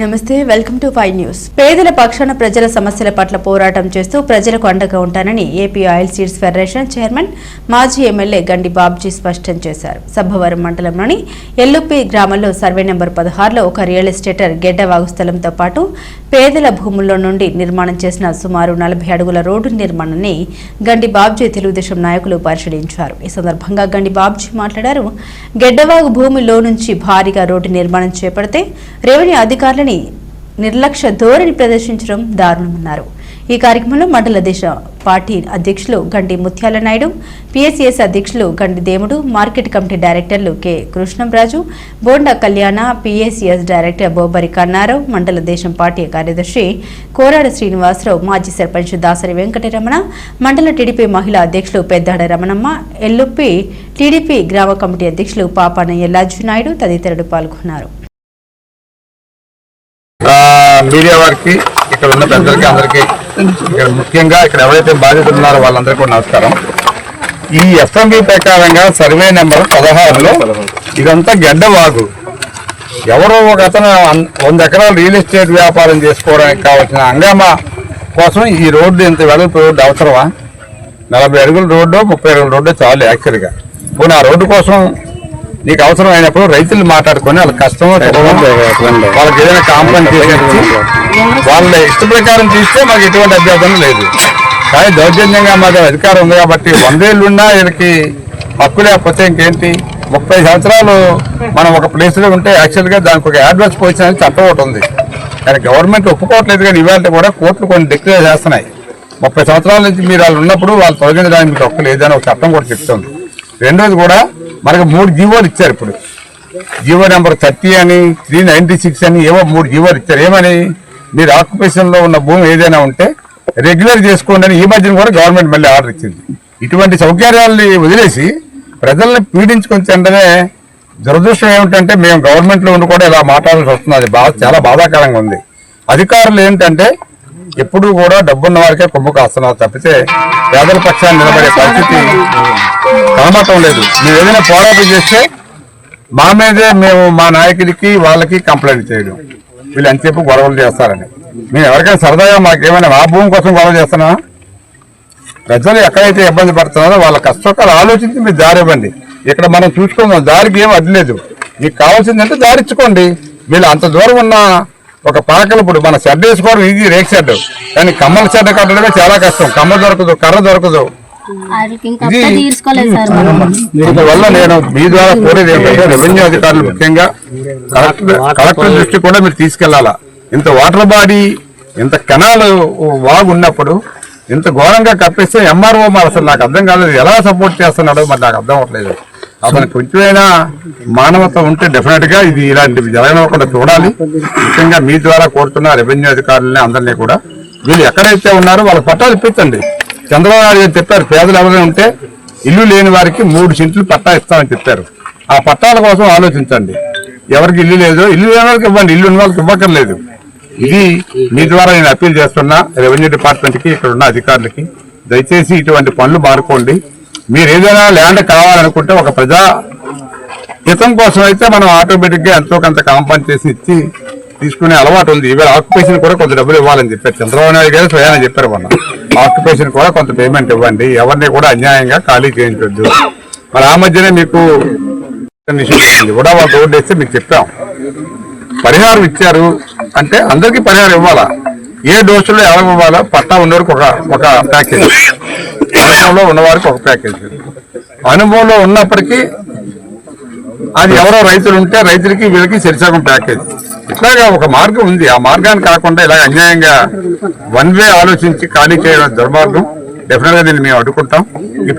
నమస్తే welcome to five news. పేదల పక్షాన ప్రజల సమస్యల పట్ల పోరాటం చేస్తూ ప్రజలకు అండగా ఉంటానని AP oil seeds federation chairman మాజీ ఎమ్మెల్యే గండి బాబ్జీ స్పష్టం చేశారు. సబ్బవరం మండలంలోని ఎల్లుప్పి గ్రామంలో సర్వే నెంబర్ పదహారులో ఒక రియల్ ఎస్టేటర్ గెడ్డవాగు స్థలంతో పాటు పేదల భూముల్లో నుండి నిర్మాణం చేసిన సుమారు నలభై అడుగుల రోడ్డు నిర్మాణాన్ని గండి బాబ్జీ తెలుగుదేశం నాయకులు పరిశీలించారు. ఈ సందర్భంగా గండి బాబ్జీ మాట్లాడారు. గెడ్డవాగు భూమిలో నుంచి భారీగా రోడ్డు నిర్మాణం చేపడితే రెవెన్యూ అధికారులు ధోరణి నిర్లక్ష్య ధోరణి ప్రదర్శించడం దారుణమన్నారు. ఈ కార్యక్రమంలో మండల దేశ పార్టీ అధ్యక్షులు గండి ముత్యాల నాయుడు పిఎస్సిఎస్ అధ్యక్షులు గండి దేముడు మార్కెట్ కమిటీ డైరెక్టర్లు K. Krishnamraju Bonda Kalyana PSCS director బొబ్బరి Kannarao మండల దేశం పార్టీ కార్యదర్శి కోరాడ శ్రీనివాసరావు మాజీ సర్పంచ్ దాసరి వెంకటరమణ మండల టీడీపీ మహిళా అధ్యక్షులు పెద్దాడ రమణమ్మ ఎల్లుప్పి టీడీపీ గ్రామ కమిటీ అధ్యక్షులు పాపాన ఎల్లాజు నాయుడు తదితరులు పాల్గొన్నారు. మీడియా వారికి ఇక్కడ ఉన్న పెద్దలకి అందరికీ ఇక్కడ ముఖ్యంగా ఇక్కడ ఎవరైతే బాధితులు ఉన్నారో వాళ్ళందరికీ కూడా నమస్కారం. ఈ ఎఫ్ఎంబి ప్రకారంగా సర్వే నెంబర్ పదహారులో ఇదంతా గడ్డవాగు. ఎవరో ఒక అతను వంద ఎకరాలు రియల్ ఎస్టేట్ వ్యాపారం చేసుకోవడానికి కావాల్సిన హంగామా కోసం ఈ రోడ్డు ఇంత వెడల్పు రోడ్డు అవసరమా? నలభై అడుగుల రోడ్డు ముప్పై అడుగుల రోడ్డు చాలు యాక్చువల్గా. పోనీ ఆ రోడ్డు కోసం నీకు అవసరం అయినప్పుడు రైతులు మాట్లాడుకొని వాళ్ళ కష్టం వాళ్ళకి ఏదైనా కాంప్లైంట్ వాళ్ళ ఇష్ట ప్రకారం తీస్తే మాకు ఎటువంటి అభ్యర్థన లేదు. కానీ దౌర్జన్యంగా మాకు అధికారం ఉంది కాబట్టి వందేళ్ళు ఉన్నా వీళ్ళకి హక్కు లేకపోతే ఇంకేంటి? ముప్పై సంవత్సరాలు మనం ఒక ప్లేస్లో ఉంటే యాక్చువల్గా దానికి ఒక అడ్వాన్స్ పొజిషన్ అని చట్టం ఒకటి ఉంది. కానీ గవర్నమెంట్ ఒప్పుకోవట్లేదు కానీ ఇవాళ కూడా కోర్టులు కొన్ని డిక్లేర్ చేస్తున్నాయి. ముప్పై సంవత్సరాల నుంచి మీరు వాళ్ళు ఉన్నప్పుడు వాళ్ళు తొలగించడానికి మీకు హక్కు లేదని ఒక చట్టం కూడా చెప్తుంది. రెండోది కూడా మనకు మూడు జీవోలు ఇచ్చారు ఇప్పుడు. జీవో నెంబర్ థర్టీ అని త్రీ నైన్టీ సిక్స్ అని ఏవో మూడు జీవోలు ఇచ్చారు. ఏమని? మీరు ఆక్యుపేషన్లో ఉన్న భూమి ఏదైనా ఉంటే రెగ్యులర్ చేసుకోండి అని ఈ మధ్యన కూడా గవర్నమెంట్ మళ్ళీ ఆర్డర్ ఇచ్చింది. ఇటువంటి సౌకర్యాలని వదిలేసి ప్రజల్ని పీడించుకొని చెందనే దురదృష్టం ఏమిటంటే మేము గవర్నమెంట్లో ఉండి కూడా ఇలా మాట్లాడాల్సి వస్తుంది. అది బాగా చాలా బాధాకరంగా ఉంది. అధికారులు ఏంటంటే ఎప్పుడు కూడా డబ్బున్న వారికే కొమ్ము కాస్తున్నారు తప్పితే పేదల పక్షాన్ని నిలబడే పరిస్థితి కనబడటం లేదు. మేము ఏదైనా పోరాటం చేస్తే మా మీదే మేము మా నాయకుడికి వాళ్ళకి కంప్లైంట్ చేయడం. వీళ్ళు ఎంతసేపు గొడవలు చేస్తారని. మేము ఎవరికైనా సరదాగా మాకేమైనా మా భూమి కోసం గొడవ చేస్తున్నా? ప్రజలు ఎక్కడైతే ఇబ్బంది పడుతున్నారో వాళ్ళ కష్టకాలు ఆలోచించి మీరు దారి ఇవ్వండి. ఇక్కడ మనం చూసుకుందాం దారికి ఏం అడ్లేదు మీకు కావాల్సిందంటే దారి ఇచ్చుకోండి. వీళ్ళు అంత దూరం ఉన్న ఒక పాకలు ఇప్పుడు మన షెడ్ వేసుకోవడం ఈజీ రేక్ షెడ్. కానీ కమ్మల షెడ్ కట్టడమే చాలా కష్టం. కమ్మ దొరకదు కర్ర దొరకదు. అందువల్ల నేను మీ ద్వారా కోరేది ఏంటంటే రెవెన్యూ అధికారులు ముఖ్యంగా కలెక్టర్ కలెక్టర్ దృష్టి కూడా మీరు తీసుకెళ్ళాలా ఇంత వాటర్ బాడీ ఇంత కెనాల్ వాగు ఉన్నప్పుడు ఇంత ఘోరంగా కప్పేస్తే ఎంఆర్ఓ మరి అసలు నాకు అర్థం కాలేదు. ఎలా సపోర్ట్ చేస్తున్నాడో మరి నాకు అర్థం అవ్వట్లేదు. అతను కొంచెమైనా మానవత ఉంటే డెఫినెట్గా ఇది ఇలాంటివి జరగకుండా చూడాలి. ముఖ్యంగా మీ ద్వారా కోరుతున్న రెవెన్యూ అధికారులని అందరినీ కూడా వీళ్ళు ఎక్కడైతే ఉన్నారో వాళ్ళకి పట్టాలు ఇప్పించండి. చంద్రబాబు నాయుడు గారు చెప్పారు పేదలు ఎవరైనా ఉంటే ఇల్లు లేని వారికి మూడు సెంట్లు పట్టా ఇస్తామని చెప్పారు. ఆ పట్టాల కోసం ఆలోచించండి. ఎవరికి ఇల్లు లేదో ఇల్లు లేని వాళ్ళకి ఇవ్వండి ఇల్లు ఉన్న వాళ్ళకి ఇవ్వక్కర్లేదు. ఇది మీ ద్వారా నేను అప్పీల్ చేస్తున్నా. రెవెన్యూ డిపార్ట్మెంట్కి ఇక్కడ ఉన్న అధికారులకి. దయచేసి ఇటువంటి పనులు మారుకోండి మీరు ఏదైనా ల్యాండ్ కావాలనుకుంటే ఒక ప్రజా హితం కోసం అయితే మనం ఆటోమేటిక్గా ఎంతో కొంత కాంపౌండ్ చేసి ఇచ్చి తీసుకునే అలవాటు ఉంది. ఈవేళ ఆక్యుపేషన్ కూడా కొంత డబ్బులు ఇవ్వాలని చెప్పారు. చంద్రబాబు నాయుడు గారు స్వయాన చెప్పారు మొన్న. ఆక్యుపేషన్ కూడా కొంత పేమెంట్ ఇవ్వండి. ఎవరిని కూడా అన్యాయంగా ఖాళీ చేయించొద్దు. మరి ఆ మధ్యనే మీకు కూడా వాళ్ళు రోడ్డు వేస్తే మీకు చెప్పాం. పరిహారం ఇచ్చారు. అంటే అందరికీ పరిహారం ఇవ్వాలా? ఏ డోసులో ఎవరికి ఇవ్వాలా? పట్టా ఉన్నవారికి ఒక ఒక ప్యాకేజ్ అనుభవంలో ఉన్నవారికి ఒక ప్యాకేజ్. అనుభవంలో ఉన్నప్పటికీ అది ఎవరో రైతులు ఉంటే రైతులకి వీళ్ళకి సరిసగం ప్యాకేజ్. ఇట్లాగా ఒక మార్గం ఉంది. ఆ మార్గాన్ని కాకుండా ఇలా అన్యాయంగా వన్ వే ఆలోచించి ఖాళీ చేయడం దుర్మార్గం. డెఫినెట్గా దీన్ని మేము అడ్డుకుంటాం. ఈ